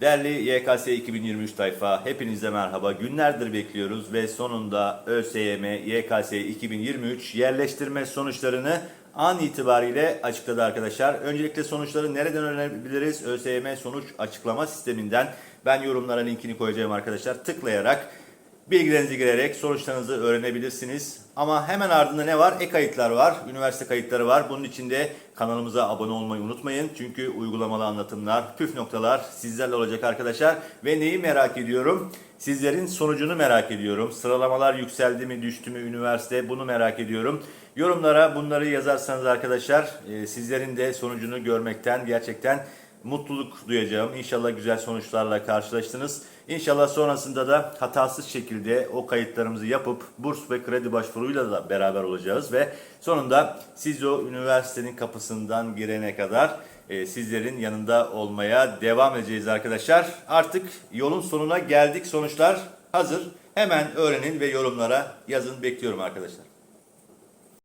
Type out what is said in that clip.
Değerli YKS 2023 tayfa, hepinize merhaba. Günlerdir bekliyoruz ve sonunda ÖSYM YKS 2023 yerleştirme sonuçlarını an itibariyle açıkladı arkadaşlar. Öncelikle sonuçları nereden öğrenebiliriz? ÖSYM sonuç açıklama sisteminden ben yorumlara linkini koyacağım arkadaşlar. Tıklayarak Bilgilerinizi girerek sonuçlarınızı öğrenebilirsiniz. Ama hemen ardında ne var? E-kayıtlar var, üniversite kayıtları var. Bunun için de kanalımıza abone olmayı unutmayın. Çünkü uygulamalı anlatımlar, püf noktalar sizlerle olacak arkadaşlar. Ve neyi merak ediyorum? Sizlerin sonucunu merak ediyorum. Sıralamalar yükseldi mi, düştü mü üniversite bunu merak ediyorum. Yorumlara bunları yazarsanız arkadaşlar e, sizlerin de sonucunu görmekten gerçekten mutluluk duyacağım. İnşallah güzel sonuçlarla karşılaştınız. İnşallah sonrasında da hatasız şekilde o kayıtlarımızı yapıp burs ve kredi başvuruyla da beraber olacağız ve sonunda siz o üniversitenin kapısından girene kadar e, sizlerin yanında olmaya devam edeceğiz arkadaşlar. Artık yolun sonuna geldik. Sonuçlar hazır. Hemen öğrenin ve yorumlara yazın. Bekliyorum arkadaşlar.